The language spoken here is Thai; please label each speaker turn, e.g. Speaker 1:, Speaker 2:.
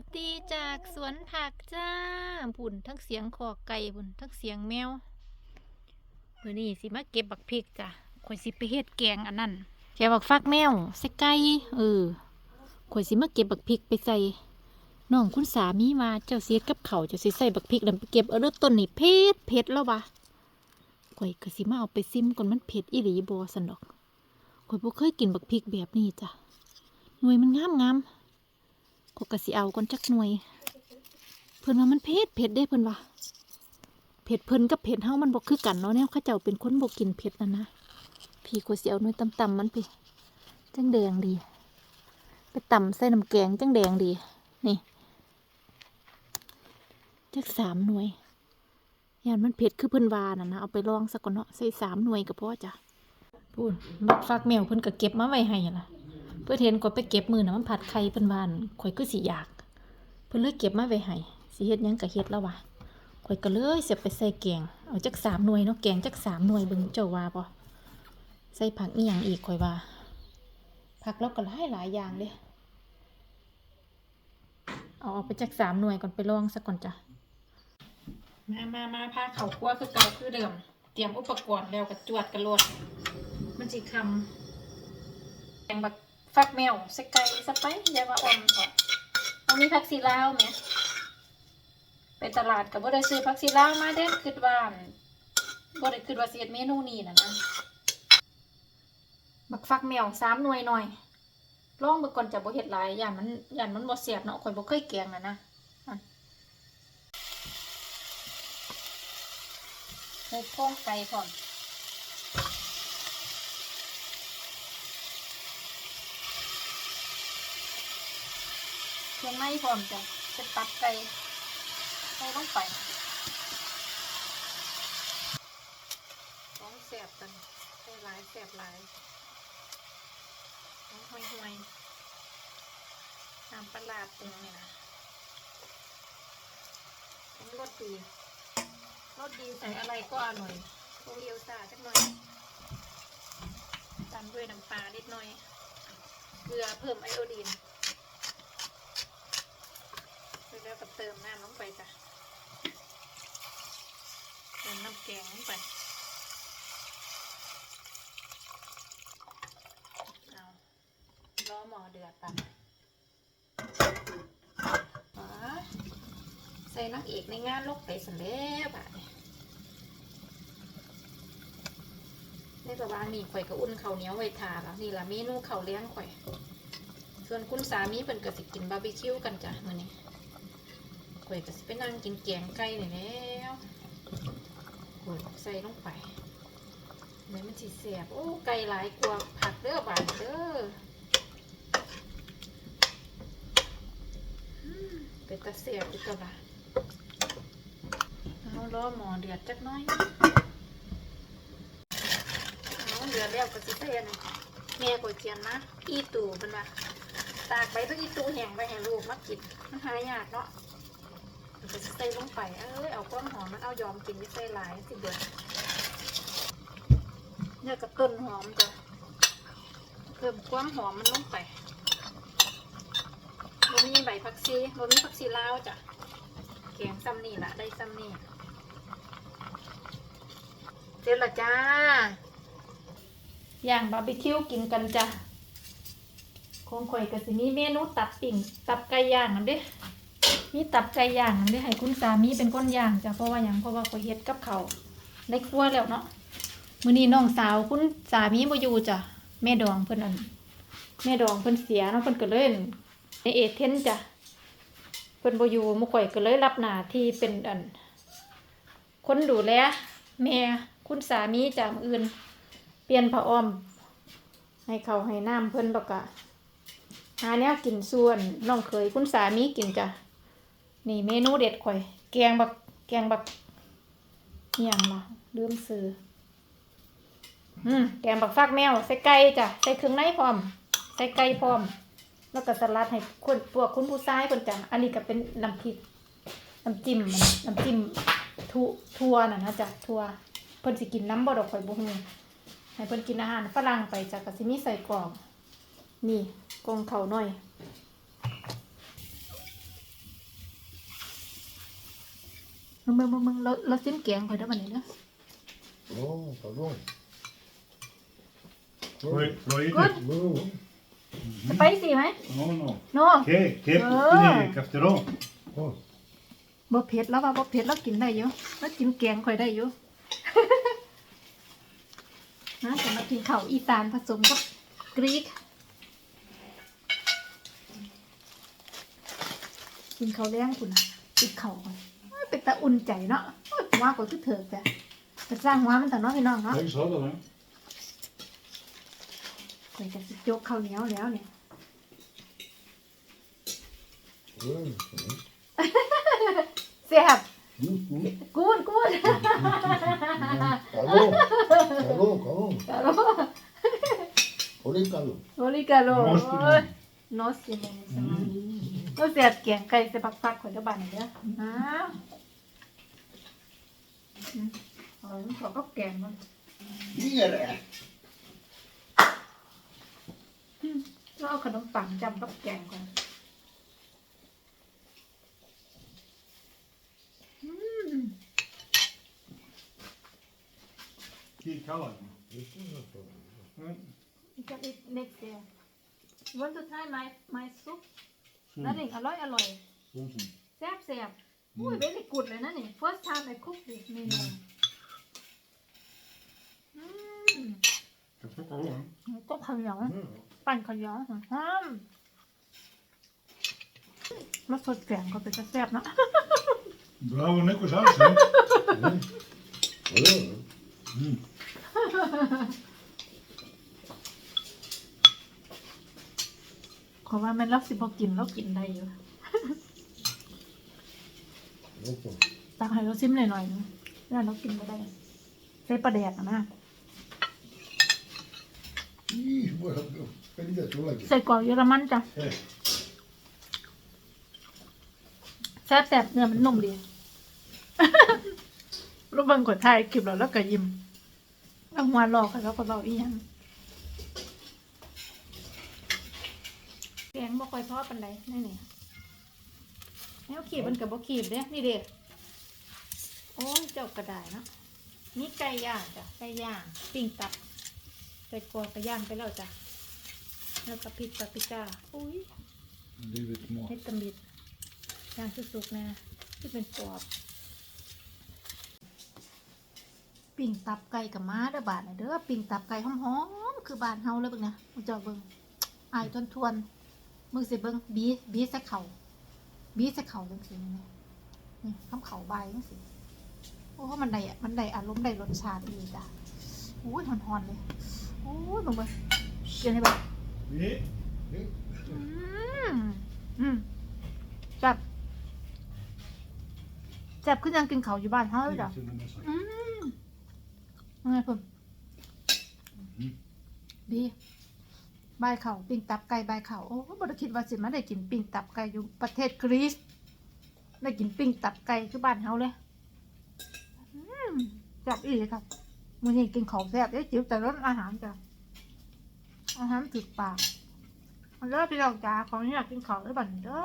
Speaker 1: วัสดีจากสวนผักจ้าผุ่นทั้งเสียงคอไก่ผุ่นทั้งเสียงแมวเมื่อนี้สิมาเก็บบักพริกจ้ะข่อยสิไปเฮ็ดแกงอันนั้นแกบักฟักแมวใส่ไก่เออข่อยสิมาเก็บบักพริกไปใส่น้องคุณสามีมาเจ้าเสียดกับเขาวเจ้าสิใส่บักพริกแล้วไปเก็บเอาเริ่มต้นนี่เผ็ดเผ็ดแล้ววะข่อยก็สิมาเอาไปซิมก่อนมันเผ็ดอีหลีบ่สันดอกข่อยบ่เคยกินบักพริกแบบนี้จ้ะหน่วยมันงามงาม ก็กะสิเอาก่อนจักหน่วย เพิ่นว่ามันเผ็ดเผ็ดได้เพิ่นว่าเผ็ดเพิ่นกับเผ็ดเฮามันบ่คือกันเนาะแนวเข้าเจ้าเป็นคนบ่กินเผ็ดนั่นนะพี่ก็สิเอาหน่วยต่ำๆมันไปจังแดงดี ไปต่ำใส่น้ำแกงจังแดงดี นี่จักสามหน่วยยานมันเผ็ดคือเพิ่นวานั่นนะเอาไปลองสักก่อนเนาะใส่สามหน่วยก็พอจ้ะพูดบักฟักแมวเพิ่นก็เก็บมาไว้ให้ล่ะ พื่อเห็นก็ไปเก็บมือนะมันผัดไข่เพิ่นวันข่อยก็สิอยาก เพิ่นเลยเก็บมาไว้ให้สิเฮ็ดหยังก็เฮ็ดแล้ววะข่อยก็เลยเสียบไปใส่แกงเอาจักสามหน่วยเนาะแกงจักสามหน่วยเบิ่งเจ้าว่าบ่ใส่ผักอีหยังอีกข่อยว่าผักเราก็หลายหลายอย่างเด้เอาออกไปจักสามหน่วยก่อนไปลองสักก่อนจ้ะ มามามาพาเขาคั่วคือเก่าคือเดิม เตรียมอุปกรณ์แล้วก็จวดกระโลดมันสิคำแกงบัก ฟักแมวใส่ไก่สไปซ์ยาวาออมก่อนเอามีผักซีลาวไหมไปตลาดกับบ่ได้ซื้อผักซีลาวมาเด้อคิดว่านบ่ได้คิดว่าสิเฮ็ดเมนูนี้นะนะบักฟักแมวสามหน่วยหน่อยลองเบิ่งก่อนจะบ่เฮ็ดหลายย่านมันย่านมันบ่แซ่บเนาะข่อยบ่เคยแกงนะนะอั่นใส่โครงไก่พร้อม เครื่องในพร้อมจ้ะจะตับไก่ใส่ลงไปต้องแสบกันใส่หลายแสบหลายต้องห่วยห่วยน้ำปลาร้าปรุงเนี่ยนะต้องรสดีรสดีใส่อะไรก็อร่อยโคเรียวซาจักหน่อยตามด้วยน้ำปลานิดหน่อย เกลือเพิ่มไอโอดีน แล้วก็ เติมน้ำลงไปจ้ะเติมน้ำแกงลงไปเอาล้อหมอเดือดตัอ๋อใส่นักเอกในงานลกไปสันแล้วบ่ะในระหว่างนี้ข่อยก็อุ่นข้าวเหนียวไว้ทาแล้วนี่ละเมนูข้าวเลี้ยงข่อย ส่วนคุณสามีเพิ่นก็สิกินบาร์บีคิวกันจ้ะมื้อนี้ ข่อยก็สิไปนั่งกินแกงไก่นี่แล้วข่อยใส่ลงไปเดี๋ยวมันสิแสบโอ้ไก่หลายกว่าผักเด้อบาดเด้ออืมเป็นตาแสบอีกแล้วล่ะเอาล้อหมอเดือดจักหน้อยเอาเดือดแล้วก็สิใส่อันนี้แม่ก๋วยเจียนนะอีตู่เป็นว่าตากใบต้นอีตู่แห้งไปให้ลูกมากินมันหายากเนาะ มันจะใส่ลงไป เอ้ยเอาก้อนหอมมันเอายอมกินไม่ใส่หลายสิเบิดเนี่ยกับต้นหอมจะเพิ่มความหอมมันลงไปบ่มีใบผักชีบ่มีผักชีลาวจ้ะแกงซ้ำนี่ละได้ซ้ำนี่เสร็จและจ้าย่างบาร์บีคิวกินกันจ้ะคงข่อยกับสิมีเมนูตับปิ่งตับไก่ย่างนั่นเด้ มีตับไก่ย่างนั่นเด้ให้คุณสามีเป็นก้นย่างจ้ะเพราะว่าหยังเพราะว่าข่อยเฮ็ดกับเขาได้ครัวแล้วเนาะมื้อนี้น้องสาวคุณสามีบ่อยู่จ้ะแม่ดองเพิ่นอันแม่ดองเพิ่นเสียเนาะเพิ่นก็เล่นในเอเทนจ้ะเพิ่นบ่อยู่หมู่ข่อยก็เลยรับหน้าที่เป็นอันคนดูแลแม่คุณสามีจ้ะมื้ออื่น เปลี่ยนผ้าอ้อม ให้เขาให้น้ำเพิ่นแล้วก็หาแนวกินส่วนน้องเคยคุณสามีกินจ้ะ นี่เมนูเด็ดข่อย แกงบัก แกงบักอย่างละลืมซื้ออืมแกงบักฟักแมว ใส่ไก่จ้ะ ใส่เครื่องในพร้อม ใส่ไก่พร้อม แล้วก็สลัดให้คนพวกคุณผู้ชายคนจ้ะ อันนี้ก็เป็นน้ำพริกน้ำจิ้มน้ำจิ้มทุทัวน่ะนะจ้ะทัวเพิ่นสิกินน้ำบ่ดอกข่อยบ่ฮู้ให้เพิ่นกินอาหารฝรั่งไปจ้ะก็สิมีใส่กรอกนี่กองเขาหน่อย มึงมึงมึงมึงเราเราซิมแกงข่อยได้อบัดนี้เด้อ
Speaker 2: Oh, pardon.
Speaker 3: Får jag- får jag
Speaker 1: Good.
Speaker 3: lite?
Speaker 2: No,
Speaker 1: สไปซี่ไหม
Speaker 3: No, no.
Speaker 1: โน
Speaker 3: Okej, okej.
Speaker 1: Ah.
Speaker 3: Okay, efter då.
Speaker 2: oh,
Speaker 1: บ่เผ็ดแล้วว่าบ่เผ็ดแล้วกินได้อยู่แล้วกินแกงข่อยได้อยู่ นะจะมากินข้าวอีสานผสมกับกรีกกินข้าวแรงคุณกินข้าวก่อน เอ้ยเป็นตาอุ่นใจเนาะโอ้ยว่าก็คือเถิดจ้ะจะสร้างหัวมันแต่เน้องพี่น้องเนาะ
Speaker 3: Jag sa det. va?
Speaker 1: ข่อยจะสิโจกข้าวเหนียวแล้วเนี่ย
Speaker 2: mm,
Speaker 1: แซ่บ
Speaker 2: mm, mm.
Speaker 1: กูดกูด
Speaker 2: Pardon, pardon, pardon. Orícalo.
Speaker 1: โอริกาโล
Speaker 3: Måste
Speaker 1: โอ้ย
Speaker 3: du?
Speaker 1: โนสซิโมสมาก็เสียบเกียงไก่ใส่ปักปักข่อยจะบานเด้ออ้าวอืม เอาขอก็แกงมัน
Speaker 2: Mire.
Speaker 1: เราเอาขนมปังจำกับแกงก่อนอืม
Speaker 3: Kikallad. Mm.
Speaker 1: You can eat next day You want to try my my soup นั่นเองอร่อยอร่อย
Speaker 3: Mm.
Speaker 1: แซ่บแซ่บ อุ้ยเวลี่กูดเลยนะนี่ first time I cook this เมนูอืม
Speaker 3: Jag ska kolla.
Speaker 1: ก็ขยอง
Speaker 2: Mm.
Speaker 1: ปั่นขยองห้ามรสสดแกงก็เป็นแซ่บๆเนอะ
Speaker 3: Bravo, Nikos Hansen.
Speaker 2: Mm. Vadå?
Speaker 3: Mm.
Speaker 1: ขอว่ามันรับสิบกินแล้วกินได้อยู่
Speaker 2: Okej.
Speaker 1: ตักให้เราซิมหน่อยๆนึงแล้วเรากินไม่ได้ ใช้ปลาแดกอะนะ
Speaker 2: Ih, bara fällde tåget.
Speaker 1: ใส่กรอกเยอรมันจ้ะ
Speaker 2: Eh,
Speaker 1: แซ่บแซ่บเนื้อมันนุ่มดี รูปเบังกดถ่ายคลิปเราแล้วก็ยิ้มเอาหัวหลอกกันแล้วก็เราอีหยังแกงบ่ค่อยพอปันใดนี่นี่ แนวขีบมันกับบ่ขีบเด้นี่เด็กโอ้ยเจ้ากระดาษเนาะนี่ไก่ย่างจ้ะไก่ย่างปิ้งตับใส่กรอกกระย่างไปแล้วจ้ะแล้วก็พริกปาปริก้าอุ้ย
Speaker 3: Livet mat.
Speaker 1: เฮ็ดตำบิดย่างสุกๆนะที่เป็นกรอบปิ่งตับไก่กับม้าเด้อบาดน่ะเด้อปิ่งตับไก่หอมๆคือบ้านเฮาเลยเบิ่งนะมึงเจ้าเบิ่งอายทวนๆมึงสิเบิ่งบีบีใส่เข่า บีใส่เข่าจังซี่นี่นะนี่คำเข่าใบายจังซี่โอ้มันได้อะมันได้อารมณ์ได้รสชาติดีจ้ะโอ้ยหอนๆเลยโอ้ยมึงเบิ่งกินให้เบิ่ง
Speaker 3: Vi.
Speaker 2: eh,
Speaker 1: อืมอืมจับจับขึ้นยังกินเขาวอยู่บ้านเฮ้ยจ้ะ
Speaker 3: Till och med så.
Speaker 1: อืมยังไงเพิ่มดีใบายเขาปิ้งตับไก่ใบายเขาโอ้บริคิดว่าสิมาได้กินปิ้งตับไก่อยู่ประเทศกรีซได้กินปิ้งตับไก่คือบ้านเฮาเลยอจับอีกครับมื้อนี้กินของแซ่บได้จิ๋วแต่รสอาหารจ้ะอาหารถึกปากมันเลิกพี่น้องจ้าของนี่อยากกินของได้บันเด้อ